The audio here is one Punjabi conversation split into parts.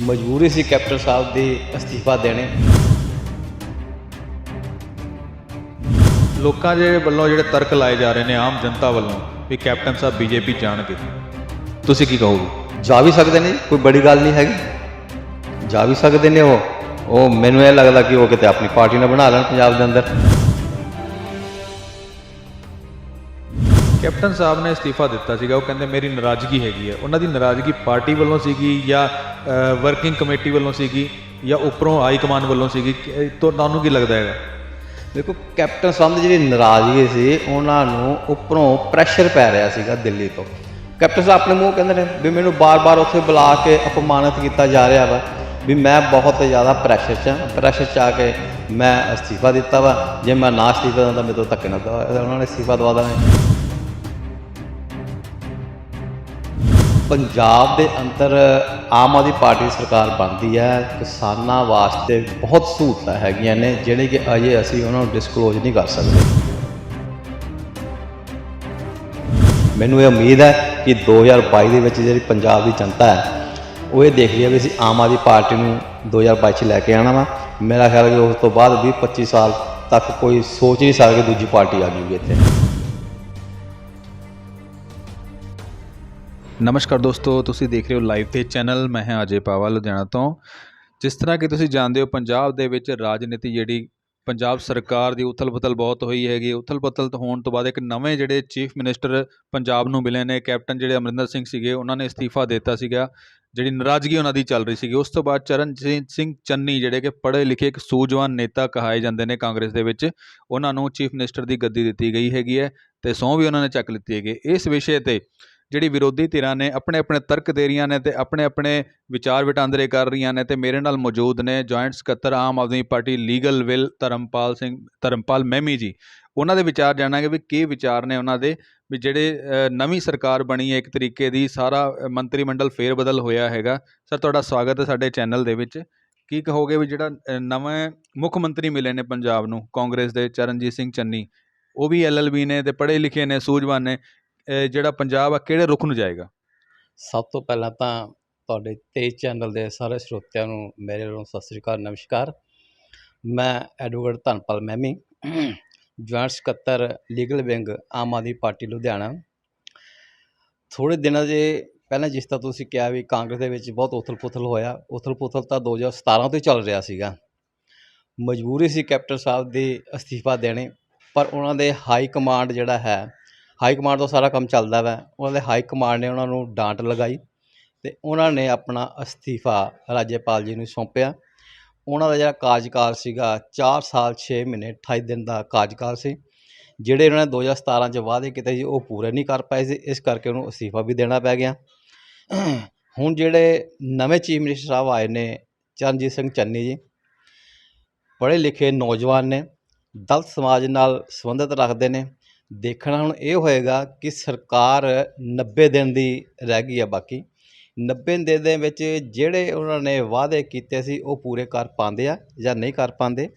ਮਜਬੂਰੀ ਸੀ ਕੈਪਟਨ ਸਾਹਿਬ ਦੀ ਅਸਤੀਫਾ ਦੇਣੇ। ਲੋਕਾਂ ਦੇ ਵੱਲੋਂ ਜਿਹੜੇ ਤਰਕ ਲਾਏ ਜਾ ਰਹੇ ਨੇ ਆਮ ਜਨਤਾ ਵੱਲੋਂ ਵੀ ਕੈਪਟਨ ਸਾਹਿਬ ਬੀਜੇਪੀ ਜਾਣਗੇ। ਤੁਸੀਂ ਕੀ ਕਹੋਗੇ? ਜਾ ਵੀ ਸਕਦੇ ਨੇ ਕੋਈ ਬੜੀ ਗੱਲ ਨਹੀਂ ਹੈਗੀ। ਜਾ ਵੀ ਸਕਦੇ ਨੇ ਉਹ। ਉਹ ਮੈਨੂੰ ਇਹ ਲੱਗਦਾ ਕਿ ਉਹ ਕਿਤੇ ਆਪਣੀ ਪਾਰਟੀ ਨਾ ਬਣਾ ਲੈਣ ਪੰਜਾਬ ਦੇ ਅੰਦਰ। ਕੈਪਟਨ ਸਾਹਿਬ ਨੇ ਅਸਤੀਫਾ ਦਿੱਤਾ ਸੀਗਾ, ਉਹ ਕਹਿੰਦੇ ਮੇਰੀ ਨਾਰਾਜ਼ਗੀ ਹੈਗੀ ਹੈ ਉਹਨਾਂ ਦੀ ਨਾਰਾਜ਼ਗੀ ਪਾਰਟੀ ਵੱਲੋਂ ਸੀਗੀ ਜਾਂ ਵਰਕਿੰਗ ਕਮੇਟੀ ਵੱਲੋਂ ਸੀਗੀ ਜਾਂ ਉੱਪਰੋਂ ਹਾਈ ਕਮਾਂਡ ਵੱਲੋਂ ਸੀਗੀ ਤੁਹਾਨੂੰ ਕੀ ਲੱਗਦਾ ਹੈਗਾ? ਦੇਖੋ, ਕੈਪਟਨ ਸਾਹਿਬ ਦੀ ਜਿਹੜੀ ਨਾਰਾਜ਼ਗੀ ਸੀ, ਉਹਨਾਂ ਨੂੰ ਉੱਪਰੋਂ ਪ੍ਰੈਸ਼ਰ ਪੈ ਰਿਹਾ ਸੀਗਾ ਦਿੱਲੀ ਤੋਂ। ਕੈਪਟਨ ਸਾਹਿਬ ਆਪਣੇ ਮੂੰਹ ਕਹਿੰਦੇ ਨੇ ਵੀ ਮੈਨੂੰ ਬਾਰ-ਬਾਰ ਉੱਥੇ ਬੁਲਾ ਕੇ ਅਪਮਾਨਿਤ ਕੀਤਾ ਜਾ ਰਿਹਾ ਵਾ, ਵੀ ਮੈਂ ਬਹੁਤ ਜ਼ਿਆਦਾ ਪ੍ਰੈਸ਼ਰ 'ਚ ਹਾਂ ਪ੍ਰੈਸ਼ਰ 'ਚ ਆ ਕੇ ਮੈਂ ਅਸਤੀਫਾ ਦਿੱਤਾ ਵਾ। ਜੇ ਮੈਂ ਨਾ ਅਸਤੀਫਾ ਦਿੰਦਾ, ਮੇਰੇ ਤੋਂ ਧੱਕੇ ਨਾ ਉਹਨਾਂ ਨੇ ਅਸਤੀਫਾ ਦਵਾ ਦੇਣਾ। ਪੰਜਾਬ ਦੇ ਅੰਦਰ ਆਮ ਆਦਮੀ ਪਾਰਟੀ ਸਰਕਾਰ ਬਣਦੀ ਹੈ, ਕਿਸਾਨਾਂ ਵਾਸਤੇ ਬਹੁਤ ਸਹੂਲਤਾਂ ਹੈਗੀਆਂ ਨੇ, ਜਿਹੜੇ ਕਿ ਅਜੇ ਅਸੀਂ ਉਹਨਾਂ ਨੂੰ ਡਿਸਕਲੋਜ਼ ਨਹੀਂ ਕਰ ਸਕਦੇ। ਮੈਨੂੰ ਇਹ ਉਮੀਦ ਹੈ ਕਿ 2022 ਦੇ ਵਿੱਚ ਜਿਹੜੀ ਪੰਜਾਬ ਦੀ ਜਨਤਾ ਹੈ, ਉਹ ਇਹ ਦੇਖ ਰਹੀ ਹੈ ਵੀ ਅਸੀਂ ਆਮ ਆਦਮੀ ਪਾਰਟੀ ਨੂੰ 2022 ਚ ਲੈ ਕੇ ਆਣਾ ਵਾ। ਮੇਰਾ ਖਿਆਲ ਹੈ ਉਸ ਤੋਂ ਬਾਅਦ 20 25 ਸਾਲ ਤੱਕ ਕੋਈ ਸੋਚ ਨਹੀਂ ਸਕਦਾ ਕਿ ਦੂਜੀ ਪਾਰਟੀ ਆ ਜੂਗੀ ਇੱਥੇ। ਨਮਸਕਾਰ ਦੋਸਤੋ, ਤੁਸੀਂ ਦੇਖ ਰਹੇ ਹੋ ਲਾਈਵ ਤੇ ਚੈਨਲ। ਮੈਂ ਹਾਂ ਅਜੇ ਪਾਵਾ, ਲੁਧਿਆਣਾ ਤੋਂ। ਜਿਸ ਤਰ੍ਹਾਂ ਕਿ ਤੁਸੀਂ ਜਾਣਦੇ ਹੋ, ਪੰਜਾਬ ਦੇ ਵਿੱਚ ਰਾਜਨੀਤੀ ਜਿਹੜੀ ਪੰਜਾਬ ਸਰਕਾਰ ਦੀ ਉਥਲ-ਪੁਥਲ ਬਹੁਤ ਹੋਈ ਹੈਗੀ। ਉਥਲ-ਪੁਥਲ ਹੋਣ ਤੋਂ ਬਾਅਦ ਇੱਕ ਨਵੇਂ ਜਿਹੜੇ ਚੀਫ ਮਿਨਿਸਟਰ ਪੰਜਾਬ ਨੂੰ ਮਿਲੇ ਨੇ, ਕੈਪਟਨ ਜਿਹੜੇ ਅਮਰਿੰਦਰ ਸਿੰਘ ਸੀਗੇ, ਉਹਨਾਂ ਨੇ ਅਸਤੀਫਾ ਦਿੱਤਾ ਸੀਗਾ। ਜਿਹੜੀ ਨਾਰਾਜ਼ਗੀ ਉਹਨਾਂ ਦੀ ਚੱਲ ਰਹੀ ਸੀਗੀ। ਉਸ ਤੋਂ ਬਾਅਦ ਚਰਨਜੀਤ ਸਿੰਘ ਚੰਨੀ ਜਿਹੜੇ ਕਿ ਪੜ੍ਹੇ ਲਿਖੇ ਇੱਕ ਸੂਝਵਾਨ ਨੇਤਾ ਕਹਾਏ ਜਾਂਦੇ ਨੇ ਕਾਂਗਰਸ ਦੇ ਵਿੱਚ, ਉਹਨਾਂ ਨੂੰ ਚੀਫ ਮਿਨਿਸਟਰ ਦੀ ਗੱਦੀ ਦਿੱਤੀ ਗਈ ਹੈਗੀ ਹੈ ਤੇ ਸਹੁੰ ਵੀ ਉਹਨਾਂ ਨੇ ਚੱਕ ਲਿੱਤੀ ਹੈਗੀ। ਇਸ ਵਿਸ਼ੇ ਤੇ ਜਿਹੜੀ ਵਿਰੋਧੀ ਧਿਰਾਂ ਨੇ ਆਪਣੇ ਆਪਣੇ ਤਰਕ ਦੇ ਰਹੀਆਂ ਨੇ ਅਤੇ ਆਪਣੇ ਆਪਣੇ ਵਿਚਾਰ ਵਟਾਂਦਰੇ ਕਰ ਰਹੀਆਂ ਨੇ ਅਤੇ ਮੇਰੇ ਨਾਲ ਮੌਜੂਦ ਨੇ ਜੁਆਇੰਟ ਸਕੱਤਰ ਆਮ ਆਦਮੀ ਪਾਰਟੀ ਲੀਗਲ ਵਿਲ ਧਰਮਪਾਲ ਸਿੰਘ, ਧਰਮਪਾਲ ਮਹਿਮੀ ਜੀ। ਉਹਨਾਂ ਦੇ ਵਿਚਾਰ ਜਾਣਾਂਗੇ ਵੀ ਕੀ ਵਿਚਾਰ ਨੇ ਉਹਨਾਂ ਦੇ, ਵੀ ਜਿਹੜੇ ਨਵੀਂ ਸਰਕਾਰ ਬਣੀ ਹੈ ਇੱਕ ਤਰੀਕੇ ਦੀ, ਸਾਰਾ ਮੰਤਰੀ ਮੰਡਲ ਫੇਰ ਬਦਲ ਹੋਇਆ ਹੈਗਾ। ਸਰ, ਤੁਹਾਡਾ ਸਵਾਗਤ ਹੈ ਸਾਡੇ ਚੈਨਲ ਦੇ ਵਿੱਚ। ਕੀ ਕਹੋਗੇ ਵੀ ਜਿਹੜਾ ਨਵੇਂ ਮੁੱਖ ਮੰਤਰੀ ਮਿਲੇ ਨੇ ਪੰਜਾਬ ਨੂੰ, ਕਾਂਗਰਸ ਦੇ ਚਰਨਜੀਤ ਸਿੰਘ ਚੰਨੀ। ਉਹ ਵੀ ਐਲਐਲਬੀ ਨੇ ਤੇ ਪੜ੍ਹੇ ਲਿਖੇ ਨੇ, ਸੂਝਵਾਨ ਨੇ। ਜਿਹੜਾ ਪੰਜਾਬ ਆ, ਕਿਹੜੇ ਰੁਖ ਨੂੰ ਜਾਏਗਾ? ਸਭ ਤੋਂ ਪਹਿਲਾਂ ਤਾਂ ਤੁਹਾਡੇ ਤੇਜ ਚੈਨਲ ਦੇ ਸਾਰੇ ਸਰੋਤਿਆਂ ਨੂੰ ਮੇਰੇ ਵੱਲੋਂ ਸਤਿ ਸ੍ਰੀ ਅਕਾਲ, ਨਮਸਕਾਰ। ਮੈਂ ਐਡਵੋਕੇਟ ਧਨਪਾਲ ਮਹਿਮੀ ਜੁਆਇੰਟ ਸਕੱਤਰ legal wing Aam Aadmi party Ludhiana. ਥੋੜੇ ਦਿਨਾਂ ਦੇ ਪਹਿਲਾਂ ਜਿਸ ਤਰ੍ਹਾਂ ਤੁਸੀਂ ਕਿਹਾ ਵੀ ਕਾਂਗਰਸ ਦੇ ਵਿੱਚ ਬਹੁਤ ਉਥਲ-ਪੁਥਲ ਹੋਇਆ, ਉਥਲ-ਪੁਥਲ ਤਾਂ 2017 ਤੋਂ ਹੀ ਚੱਲ ਰਿਹਾ ਸੀਗਾ। ਮਜਬੂਰੀ ਸੀ ਕੈਪਟਨ ਸਾਹਿਬ ਦੀ ਅਸਤੀਫਾ ਦੇਣੇ, ਪਰ ਉਹਨਾਂ ਦੇ ਹਾਈ ਕਮਾਂਡ ਜਿਹੜਾ ਹੈ ਹਾਈ ਕਮਾਂਡ ਤੋਂ ਸਾਰਾ ਕੰਮ ਚੱਲਦਾ ਵਾ। ਉਹਨਾਂ ਦੇ ਹਾਈ ਕਮਾਂਡ ਨੇ ਉਹਨਾਂ ਨੂੰ ਡਾਂਟ ਲਗਾਈ ਤੇ ਉਹਨਾਂ ਨੇ ਆਪਣਾ ਅਸਤੀਫਾ ਰਾਜਪਾਲ ਜੀ ਨੂੰ ਸੌਂਪਿਆ। ਉਹਨਾਂ ਦਾ ਜਿਹੜਾ ਕਾਰਜਕਾਲ ਸੀਗਾ 4 ਸਾਲ 6 ਮਹੀਨੇ 28 ਦਿਨ ਦਾ ਕਾਰਜਕਾਲ ਸੀ। ਜਿਹੜੇ ਉਹਨਾਂ ਨੇ 2017 ਚ ਵਾਅਦੇ ਕੀਤੇ ਸੀ, ਉਹ ਪੂਰੇ ਨਹੀਂ ਕਰ ਪਾਏ ਸੀ। ਇਸ ਕਰਕੇ ਉਹਨੂੰ ਅਸਤੀਫਾ ਵੀ ਦੇਣਾ ਪੈ ਗਿਆ। ਹੁਣ ਜਿਹੜੇ ਨਵੇਂ ਚੀਫ ਮਿਨਿਸਟਰ ਸਾਹਿਬ ਆਏ ਨੇ, ਚਰਨਜੀਤ ਸਿੰਘ ਚੰਨੀ ਜੀ, ਪੜ੍ਹੇ ਲਿਖੇ ਨੌਜਵਾਨ ਨੇ, ਦਲਿਤ ਸਮਾਜ ਨਾਲ ਸੰਬੰਧਿਤ ਰੱਖਦੇ ਨੇ। ਦੇਖਣਾ ਹੁਣ ਇਹ ਹੋਏਗਾ ਕਿ ਸਰਕਾਰ 90 ਦਿਨ ਦੀ ਰਹਿ ਗਈ ਆ ਬਾਕੀ। 90 ਦਿਨ ਦੇ ਵਿੱਚ ਜਿਹੜੇ ਉਹਨਾਂ ਨੇ ਵਾਅਦੇ ਕੀਤੇ ਸੀ, ਉਹ ਪੂਰੇ ਕਰ ਪਾਉਂਦੇ ਆ ਜਾਂ ਨਹੀਂ ਕਰ ਪਾਉਂਦੇ।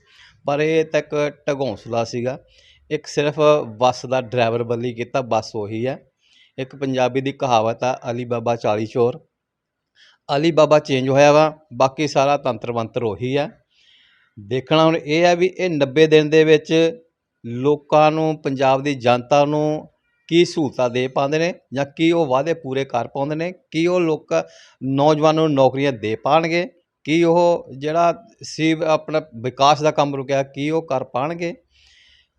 ਪਰ ਇਹ ਤੱਕ ਢਗੌਂਸਲਾ ਸੀਗਾ। ਇੱਕ ਸਿਰਫ ਬੱਸ ਦਾ ਡਰਾਈਵਰ ਬਦਲੀ ਕੀਤਾ, ਬੱਸ ਉਹੀ ਹੈ ਇੱਕ ਪੰਜਾਬੀ ਦੀ ਕਹਾਵਤ ਆ, ਅਲੀ ਬਾਬਾ 40 ਚੋਰ। ਅਲੀ ਬਾਬਾ ਚੇਂਜ ਹੋਇਆ ਵਾ, ਬਾਕੀ ਸਾਰਾ ਤੰਤਰ ਮੰਤਰ ਉਹੀ ਆ। ਦੇਖਣਾ ਹੁਣ ਇਹ ਆ ਵੀ ਇਹ 90 ਦਿਨ ਦੇ ਵਿੱਚ ਲੋਕਾਂ ਨੂੰ ਪੰਜਾਬ ਦੀ ਜਨਤਾ ਨੂੰ ਕੀ ਸਹੂਲਤਾਂ ਦੇ ਪਾਉਂਦੇ ਨੇ ਜਾਂ ਕੀ ਉਹ ਵਾਅਦੇ ਪੂਰੇ ਕਰ ਪਾਉਂਦੇ ਨੇ? ਕੀ ਉਹ ਲੋਕ ਨੌਜਵਾਨਾਂ ਨੂੰ ਨੌਕਰੀਆਂ ਦੇ ਪਾਣਗੇ ਕੀ ਉਹ ਜਿਹੜਾ ਸੀ ਆਪਣਾ ਵਿਕਾਸ ਦਾ ਕੰਮ ਰੁਕਿਆ ਕੀ ਉਹ ਕਰ ਪਾਣਗੇ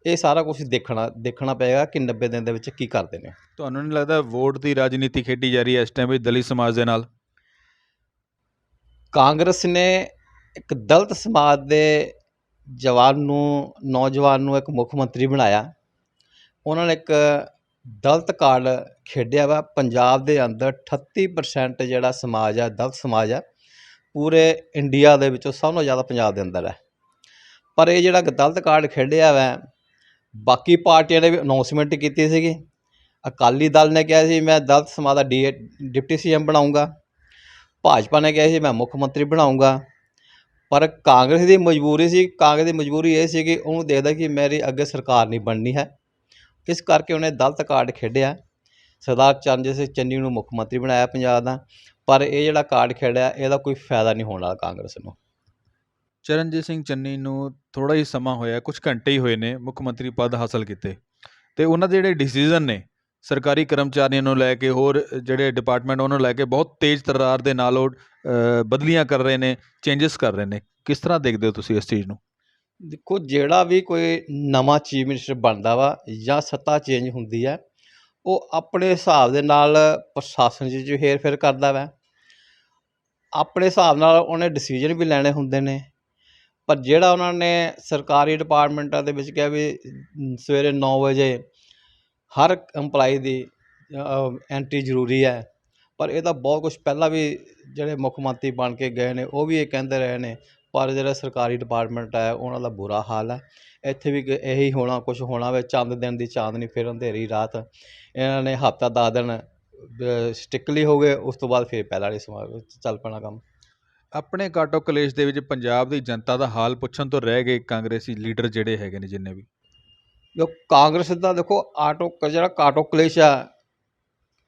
ਇਹ ਸਾਰਾ ਕੁਝ ਦੇਖਣਾ ਦੇਖਣਾ ਪਏਗਾ ਕਿ 90 ਦਿਨ ਦੇ ਵਿੱਚ ਕੀ ਕਰਦੇ ਨੇ। ਤੁਹਾਨੂੰ ਨਹੀਂ ਲੱਗਦਾ ਵੋਟ ਦੀ ਰਾਜਨੀਤੀ ਖੇਡੀ ਜਾ ਰਹੀ ਹੈ ਇਸ ਟਾਈਮ ਵੀ ਦਲਿਤ ਸਮਾਜ ਦੇ ਨਾਲ? ਕਾਂਗਰਸ ਨੇ ਇੱਕ ਦਲਿਤ ਸਮਾਜ ਦੇ ਜਵਾਨ ਨੂੰ, ਨੌਜਵਾਨ ਨੂੰ ਇੱਕ ਮੁੱਖ ਮੰਤਰੀ ਬਣਾਇਆ। ਉਹਨਾਂ ਨੇ ਇੱਕ ਦਲਿਤ ਕਾਰਡ ਖੇਡਿਆ ਵਾ। ਪੰਜਾਬ ਦੇ ਅੰਦਰ 38% ਜਿਹੜਾ ਸਮਾਜ ਆ, ਦਲਿਤ ਸਮਾਜ ਆ, ਪੂਰੇ ਇੰਡੀਆ ਦੇ ਵਿੱਚੋਂ ਸਭ ਤੋਂ ਜ਼ਿਆਦਾ ਪੰਜਾਬ ਦੇ ਅੰਦਰ ਹੈ ਪਰ ਇਹ ਜਿਹੜਾ ਦਲਿਤ ਕਾਰਡ ਖੇਡਿਆ ਵਾ, ਬਾਕੀ ਪਾਰਟੀਆਂ ਨੇ ਵੀ ਅਨਾਉਂਸਮੈਂਟ ਕੀਤੀ ਸੀਗੀ। ਅਕਾਲੀ ਦਲ ਨੇ ਕਿਹਾ ਸੀ, ਮੈਂ ਦਲਿਤ ਸਮਾਜ ਦਾ ਡੀ, ਡਿਪਟੀ ਸੀਐਮ ਬਣਾਉਂਗਾ ਭਾਜਪਾ ਨੇ ਕਿਹਾ ਸੀ, ਮੈਂ ਮੁੱਖ ਮੰਤਰੀ ਬਣਾਉਂਗਾ ਪਰ ਕਾਂਗਰਸ ਦੀ ਮਜਬੂਰੀ ਸੀ, ਕਾਂਗਰਸ ਦੀ ਮਜਬੂਰੀ ਇਹ ਸੀ ਕਿ ਉਹਨੂੰ ਦੇਖਦਾ ਕਿ ਮੇਰੀ ਅੱਗੇ ਸਰਕਾਰ ਨਹੀਂ ਬਣਨੀ ਹੈ। ਇਸ ਕਰਕੇ ਉਹਨੇ ਦਲਤ ਕਾਰਡ ਖੇਡਿਆ। ਸਰਦਾਰ ਚਰਨਜੀਤ ਸਿੰਘ ਚੰਨੀ ਨੂੰ ਮੁੱਖ ਮੰਤਰੀ ਬਣਾਇਆ ਪੰਜਾਬ ਦਾ। ਪਰ ਇਹ ਜਿਹੜਾ ਕਾਰਡ ਖੇਡਿਆ, ਇਹਦਾ ਕੋਈ ਫਾਇਦਾ ਨਹੀਂ ਹੋਣ ਵਾਲਾ ਕਾਂਗਰਸ ਨੂੰ। ਚਰਨਜੀਤ ਸਿੰਘ ਚੰਨੀ ਨੂੰ ਥੋੜਾ ਹੀ ਸਮਾਂ ਹੋਇਆ ਕੁਝ ਘੰਟੇ ਹੀ ਹੋਏ ਨੇ ਮੁੱਖ ਮੰਤਰੀ ਪਦ ਹਾਸਲ ਕੀਤੇ। ਤੇ ਉਹਨਾਂ ਦੇ ਜਿਹੜੇ ਡਿਸੀਜਨ ਨੇ, ਸਰਕਾਰੀ ਕਰਮਚਾਰੀਆਂ ਨੂੰ ਲੈ ਕੇ ਹੋਰ ਜਿਹੜੇ ਡਿਪਾਰਟਮੈਂਟ ਉਹਨਾਂ ਨੂੰ ਲੈ ਕੇ ਬਹੁਤ ਤੇਜ਼ ਤਰਾਰ ਦੇ ਨਾਲ ਉਹ ਬਦਲੀਆਂ ਕਰ ਰਹੇ ਨੇ ਚੇਂਜਸ ਕਰ ਰਹੇ ਨੇ। ਕਿਸ ਤਰ੍ਹਾਂ ਦੇਖਦੇ ਹੋ ਤੁਸੀਂ ਇਸ ਚੀਜ਼ ਨੂੰ? ਦੇਖੋ, ਜਿਹੜਾ ਵੀ ਕੋਈ ਨਵਾਂ ਚੀਫ ਮਿਨਿਸਟਰ ਬਣਦਾ ਵਾ ਜਾਂ ਸੱਤਾ ਚੇਂਜ ਹੁੰਦੀ ਹੈ, ਉਹ ਆਪਣੇ ਹਿਸਾਬ ਦੇ ਨਾਲ ਪ੍ਰਸ਼ਾਸਨ 'ਚ ਜੋ ਹੇਰ ਫੇਰ ਕਰਦਾ ਵਾ। ਆਪਣੇ ਹਿਸਾਬ ਨਾਲ ਉਹਨੇ ਡਿਸੀਜਨ ਵੀ ਲੈਣੇ ਹੁੰਦੇ ਨੇ। ਪਰ ਜਿਹੜਾ ਉਹਨਾਂ ਨੇ ਸਰਕਾਰੀ ਡਿਪਾਰਟਮੈਂਟਾਂ ਦੇ ਵਿੱਚ ਕਿਹਾ ਵੀ ਸਵੇਰੇ 9 ਵਜੇ ਹਰ EMPLOYE ਦੀ ਐਂਟਰੀ ਜ਼ਰੂਰੀ ਹੈ। ਪਰ ਇਹ ਤਾਂ ਬਹੁਤ ਕੁਝ ਪਹਿਲਾਂ ਵੀ ਜਿਹੜੇ ਮੁੱਖ ਮੰਤਰੀ ਬਣ ਕੇ ਗਏ ਨੇ ਉਹ ਵੀ ਇਹ ਕਹਿੰਦੇ ਰਹੇ ਨੇ ਪਰ ਜਿਹੜਾ ਸਰਕਾਰੀ ਡਿਪਾਰਟਮੈਂਟ ਹੈ ਉਹਨਾਂ ਦਾ ਬੁਰਾ ਹਾਲ ਹੈ। ਇੱਥੇ ਵੀ ਇਹੀ ਹੋਣਾ ਕੁਝ ਹੋਣਾ ਵੇ ਚੰਦ ਦਿਨ ਦੀ ਚਾਂਦਨੀ ਫਿਰ ਅੰਧੇਰੀ ਰਾਤ। ਇਹਨਾਂ ਨੇ ਹਫਤਾ ਦਸ ਦਿਨ ਸਟਿਕਲੀ ਹੋ ਗਏ ਉਸ ਤੋਂ ਬਾਅਦ ਫਿਰ ਪਹਿਲਾਂ ਵਾਲੀ ਸਮਾਂ ਚੱਲ ਪੈਣਾ ਕੰਮ। ਆਪਣੇ ਕਾਟੋ ਕਲੇਸ਼ ਦੇ ਵਿੱਚ ਪੰਜਾਬ ਦੀ ਜਨਤਾ ਦਾ ਹਾਲ ਪੁੱਛਣ ਤੋਂ ਰਹਿ ਗਏ ਕਾਂਗਰਸੀ ਲੀਡਰ ਜਿਹੜੇ ਹੈਗੇ ਨੇ ਜਿੰਨੇ ਵੀ। ਜੋ ਕਾਂਗਰਸ ਦਾ ਦੇਖੋ ਆਟੋ ਜਿਹੜਾ ਕਾਟੋ ਕਲੇਸ਼ ਆ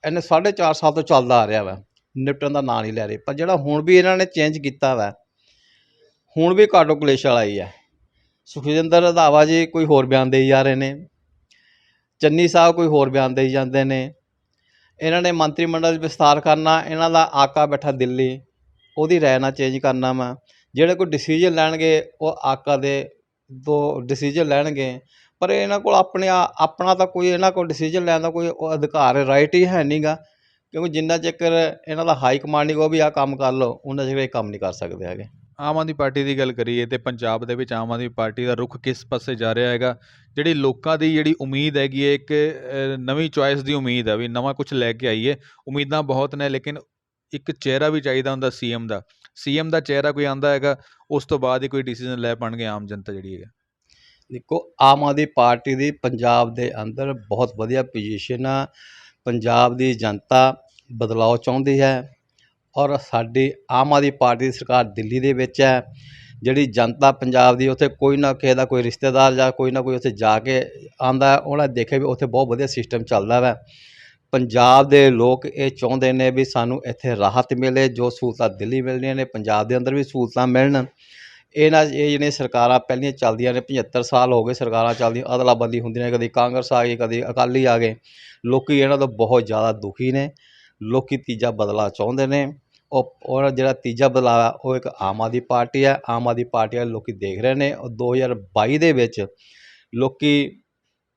ਇਹਨੇ 4.5 ਸਾਲ ਤੋਂ ਚੱਲਦਾ ਆ ਰਿਹਾ ਵਾ, ਨਿਪਟਣ ਦਾ ਨਾਂ ਨਹੀਂ ਲੈ ਰਹੇ। ਪਰ ਜਿਹੜਾ ਹੁਣ ਵੀ ਇਹਨਾਂ ਨੇ ਚੇਂਜ ਕੀਤਾ ਵਾ, ਹੁਣ ਵੀ ਕਾਟੋ ਕਲੇਸ਼ ਵਾਲਾ ਹੀ ਹੈ ਸੁਖਜਿੰਦਰ ਰਧਾਵਾ ਜੀ ਕੋਈ ਹੋਰ ਬਿਆਨ ਦੇਈ ਜਾ ਰਹੇ ਨੇ। ਚੰਨੀ ਸਾਹਿਬ ਕੋਈ ਹੋਰ ਬਿਆਨ ਦੇਈ ਜਾਂਦੇ ਨੇ। ਇਹਨਾਂ ਨੇ ਮੰਤਰੀ ਮੰਡਲ ਵਿਸਤਾਰ ਕਰਨਾ, ਇਹਨਾਂ ਦਾ ਆਕਾ ਬੈਠਾ ਦਿੱਲੀ, ਉਹਦੀ ਰਾਏ ਨਾਲ ਚੇਂਜ ਕਰਨਾ ਵਾ। ਜਿਹੜੇ ਕੋਈ ਡਿਸੀਜਨ ਲੈਣਗੇ, ਉਹ ਆਕਾ ਦੇ ਦੋ ਡਿਸੀਜਨ ਲੈਣਗੇ। ਪਰ ਇਹਨਾਂ ਕੋਲ ਆਪਣੇ ਆਪਣਾ ਤਾਂ ਕੋਈ ਇਹਨਾਂ ਕੋਲ ਡਿਸੀਜਨ ਲੈਣ ਦਾ ਕੋਈ ਉਹ ਅਧਿਕਾਰ ਰਾਈਟ ਹੀ ਹੈ ਨਹੀਂਗਾ ਕਿਉਂਕਿ ਜਿੰਨਾ ਚਿਰ ਇਹਨਾਂ ਦਾ ਹਾਈ ਕਮਾਂਡ ਨਹੀਂ ਉਹ ਵੀ ਆ ਕੰਮ ਕਰ ਲਓ, ਉਹਨਾਂ ਚਿਰ ਇਹ ਕੰਮ ਨਹੀਂ ਕਰ ਸਕਦੇ ਹੈਗੇ। ਆਮ ਆਦਮੀ ਪਾਰਟੀ ਦੀ ਗੱਲ ਕਰੀਏ ਤੇ ਪੰਜਾਬ ਦੇ ਵਿੱਚ ਆਮ ਆਦਮੀ ਪਾਰਟੀ ਦਾ ਰੁਖ ਕਿਸ ਪਾਸੇ ਜਾ ਰਿਹਾ ਹੈਗਾ, ਜਿਹੜੀ ਲੋਕਾਂ ਦੀ ਜਿਹੜੀ ਉਮੀਦ ਹੈਗੀ ਹੈ, ਇੱਕ ਨਵੀਂ ਚੁਆਇਸ ਦੀ ਉਮੀਦ ਹੈ ਵੀ ਨਵਾਂ ਕੁਝ ਲੈ ਕੇ ਆਈਏ। ਉਮੀਦਾਂ ਬਹੁਤ ਨੇ, ਲੇਕਿਨ ਇੱਕ ਚਿਹਰਾ ਵੀ ਚਾਹੀਦਾ ਹੁੰਦਾ ਸੀਐਮ ਦਾ। ਸੀਐਮ ਦਾ ਚਿਹਰਾ ਕੋਈ ਆਂਦਾ ਹੈਗਾ, ਉਸ ਤੋਂ ਬਾਅਦ ਹੀ ਕੋਈ ਡਿਸੀਜਨ ਲੈ ਪਾਣਗੇ ਆਮ ਜਨਤਾ ਜਿਹੜੀ ਹੈ ਦੇਖੋ, ਆਮ ਆਦਮੀ ਪਾਰਟੀ ਦੀ ਪੰਜਾਬ ਦੇ ਅੰਦਰ ਬਹੁਤ ਵਧੀਆ ਪੋਜੀਸ਼ਨ ਆ। ਪੰਜਾਬ ਦੀ ਜਨਤਾ ਬਦਲਾਅ ਚਾਹੁੰਦੀ ਹੈ ਔਰ ਸਾਡੀ ਆਮ ਆਦਮੀ ਪਾਰਟੀ ਦੀ ਸਰਕਾਰ ਦਿੱਲੀ ਦੇ ਵਿੱਚ ਹੈ। ਜਿਹੜੀ ਜਨਤਾ ਪੰਜਾਬ ਦੀ ਉੱਥੇ ਕੋਈ ਨਾ ਕਿਸੇ ਦਾ ਕੋਈ ਰਿਸ਼ਤੇਦਾਰ ਜਾਂ ਕੋਈ ਨਾ ਕੋਈ ਉੱਥੇ ਜਾ ਕੇ ਆਂਦਾ ਉਹਨਾਂ ਦੇਖਿਆ ਵੀ ਉੱਥੇ ਬਹੁਤ ਵਧੀਆ ਸਿਸਟਮ ਚੱਲਦਾ ਵਾ। ਪੰਜਾਬ ਦੇ ਲੋਕ ਇਹ ਚਾਹੁੰਦੇ ਨੇ ਵੀ ਸਾਨੂੰ ਇੱਥੇ ਰਾਹਤ ਮਿਲੇ, ਜੋ ਸਹੂਲਤਾਂ ਦਿੱਲੀ ਮਿਲਣੀਆਂ ਨੇ, ਪੰਜਾਬ ਦੇ ਅੰਦਰ ਵੀ ਸਹੂਲਤਾਂ ਮਿਲਣ। ਇਹਨਾਂ ਇਹ ਜਿਹੜੀਆਂ ਸਰਕਾਰਾਂ ਪਹਿਲੀਆਂ ਚੱਲਦੀਆਂ ਨੇ 75 ਸਾਲ ਹੋ ਗਏ ਸਰਕਾਰਾਂ ਚੱਲਦੀਆਂ ਅਦਲਾ ਬੰਦੀ ਹੁੰਦੀਆਂ ਨੇ, ਕਦੀ ਕਾਂਗਰਸ ਆ ਗਈ, ਕਦੀ ਅਕਾਲੀ ਆ ਗਏ। ਲੋਕੀ ਇਹਨਾਂ ਤੋਂ ਬਹੁਤ ਜ਼ਿਆਦਾ ਦੁਖੀ ਨੇ, ਲੋਕੀ ਤੀਜਾ ਬਦਲਾਅ ਚਾਹੁੰਦੇ ਨੇ। ਉਹ ਔਰ ਜਿਹੜਾ ਤੀਜਾ ਬਦਲਾਅ ਆ, ਉਹ ਇੱਕ ਆਮ ਆਦਮੀ ਪਾਰਟੀ ਹੈ ਆਮ ਆਦਮੀ ਪਾਰਟੀ ਵਾਲੇ ਲੋਕੀ ਦੇਖ ਰਹੇ ਨੇ। ਉਹ 2022 ਦੇ ਵਿੱਚ ਲੋਕੀ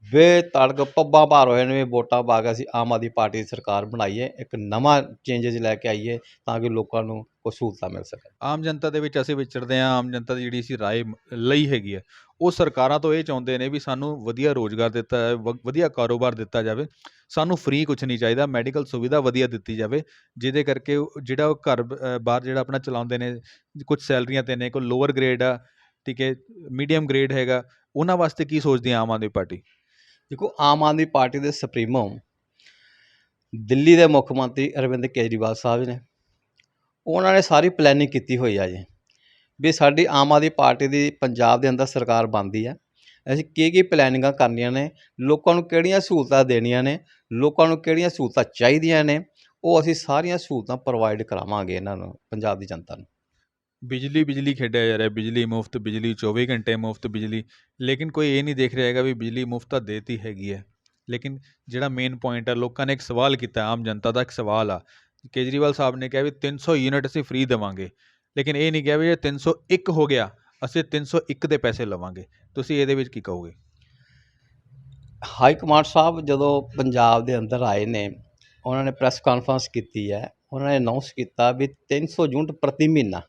ਬੇਤੜਕ ਪੱਬਾਂ ਭਾਰ ਹੋਏ ਨੇ ਵੀ ਵੋਟਾਂ ਪਾ ਕੇ ਅਸੀਂ ਆਮ ਆਦਮੀ ਪਾਰਟੀ ਦੀ ਸਰਕਾਰ ਬਣਾਈਏ, ਇੱਕ ਨਵਾਂ ਚੇਂਜਸ ਲੈ ਕੇ ਆਈਏ ਤਾਂ ਕਿ ਲੋਕਾਂ ਨੂੰ ਕੋਈ ਸਹੂਲਤਾਂ ਮਿਲ ਸਕਣ ਆਮ ਜਨਤਾ ਦੇ ਵਿੱਚ ਅਸੀਂ ਵਿਚਰਦੇ ਹਾਂ, ਆਮ ਜਨਤਾ ਦੀ ਜਿਹੜੀ ਅਸੀਂ ਰਾਏ ਲਈ ਹੈਗੀ ਹੈ ਉਹ ਸਰਕਾਰਾਂ ਤੋਂ ਇਹ ਚਾਹੁੰਦੇ ਨੇ ਵੀ ਸਾਨੂੰ ਵਧੀਆ ਰੋਜ਼ਗਾਰ ਦਿੱਤਾ ਜਾਵੇ, ਵ- ਵਧੀਆ ਕਾਰੋਬਾਰ ਦਿੱਤਾ ਜਾਵੇ, ਸਾਨੂੰ ਫ੍ਰੀ ਕੁਝ ਨਹੀਂ ਚਾਹੀਦਾ ਮੈਡੀਕਲ ਸੁਵਿਧਾ ਵਧੀਆ ਦਿੱਤੀ ਜਾਵੇ, ਜਿਹਦੇ ਕਰਕੇ ਜਿਹੜਾ ਉਹ ਘਰ ਬਾਹਰ ਜਿਹੜਾ ਆਪਣਾ ਚਲਾਉਂਦੇ ਨੇ ਕੁਝ ਸੈਲਰੀਆਂ ਤੇ ਨੇ, ਕੋਈ ਲੋਅਰ ਗ੍ਰੇਡ ਆ, ਠੀਕ ਹੈ ਮੀਡੀਅਮ ਗ੍ਰੇਡ ਹੈਗਾ, ਉਹਨਾਂ ਵਾਸਤੇ ਕੀ ਸੋਚਦੀ ਹੈ ਆਮ ਆਦਮੀ ਪਾਰਟੀ? ਦੇਖੋ, ਆਮ ਆਦਮੀ ਪਾਰਟੀ ਦੇ ਸੁਪਰੀਮੋ ਦਿੱਲੀ ਦੇ ਮੁੱਖ ਮੰਤਰੀ ਅਰਵਿੰਦ ਕੇਜਰੀਵਾਲ ਸਾਹਿਬ ਨੇ ਉਹਨਾਂ ਨੇ ਸਾਰੀ ਪਲੈਨਿੰਗ ਕੀਤੀ ਹੋਈ ਆ ਜੀ, ਵੀ ਸਾਡੀ ਆਮ ਆਦਮੀ ਪਾਰਟੀ ਦੀ ਪੰਜਾਬ ਦੇ ਅੰਦਰ ਸਰਕਾਰ ਬਣਦੀ ਆ। ਅਸੀਂ ਕੀ ਕੀ ਪਲੈਨਿੰਗਾਂ ਕਰਨੀਆਂ ਨੇ, ਲੋਕਾਂ ਨੂੰ ਕਿਹੜੀਆਂ ਸਹੂਲਤਾਂ ਦੇਣੀਆਂ ਨੇ, ਲੋਕਾਂ ਨੂੰ ਕਿਹੜੀਆਂ ਸਹੂਲਤਾਂ ਚਾਹੀਦੀਆਂ ਨੇ, ਉਹ ਅਸੀਂ ਸਾਰੀਆਂ ਸਹੂਲਤਾਂ ਪ੍ਰੋਵਾਈਡ ਕਰਾਵਾਂਗੇ ਇਹਨਾਂ ਨੂੰ, ਪੰਜਾਬ ਦੀ ਜਨਤਾ ਨੂੰ। ਬਿਜਲੀ ਬਿਜਲੀ ਖੇਡਿਆ ਜਾ ਰਿਹਾ, ਬਿਜਲੀ ਮੁਫਤ, ਬਿਜਲੀ 24 ਘੰਟੇ ਮੁਫਤ ਬਿਜਲੀ। ਲੇਕਿਨ ਕੋਈ ਇਹ ਨਹੀਂ ਦੇਖ ਰਿਹਾ ਹੈਗਾ ਵੀ ਬਿਜਲੀ ਮੁਫਤ ਤਾਂ ਦੇਤੀ ਹੈਗੀ ਹੈ। ਲੇਕਿਨ ਜਿਹੜਾ ਮੇਨ ਪੁਆਇੰਟ ਹੈ, ਲੋਕਾਂ ਨੇ ਇੱਕ ਸਵਾਲ ਕੀਤਾ, ਆਮ ਜਨਤਾ ਦਾ ਇੱਕ ਸਵਾਲ ਆ। ਕੇਜਰੀਵਾਲ ਸਾਹਿਬ ਨੇ ਕਿਹਾ ਵੀ 300 ਯੂਨਿਟ ਅਸੀਂ ਫ੍ਰੀ ਦੇਵਾਂਗੇ। ਲੇਕਿਨ ਇਹ ਨਹੀਂ ਕਿਹਾ ਵੀ ਜੇ 301 ਹੋ ਗਿਆ, ਅਸੀਂ 301 ਦੇ ਪੈਸੇ ਲਵਾਂਗੇ। ਤੁਸੀਂ ਇਹਦੇ ਵਿੱਚ ਕੀ ਕਹੋਗੇ? ਹਾਈ ਕਮਾਂਡ ਸਾਹਿਬ ਜਦੋਂ ਪੰਜਾਬ ਦੇ ਅੰਦਰ ਆਏ ਨੇ, ਉਹਨਾਂ ਨੇ ਪ੍ਰੈਸ ਕਾਨਫਰੰਸ ਕੀਤੀ ਹੈ, ਉਹਨਾਂ ਨੇ ਅਨਾਉਂਸ ਕੀਤਾ ਵੀ 300 ਯੂਨਿਟ ਪ੍ਰਤੀ ਮਹੀਨਾ।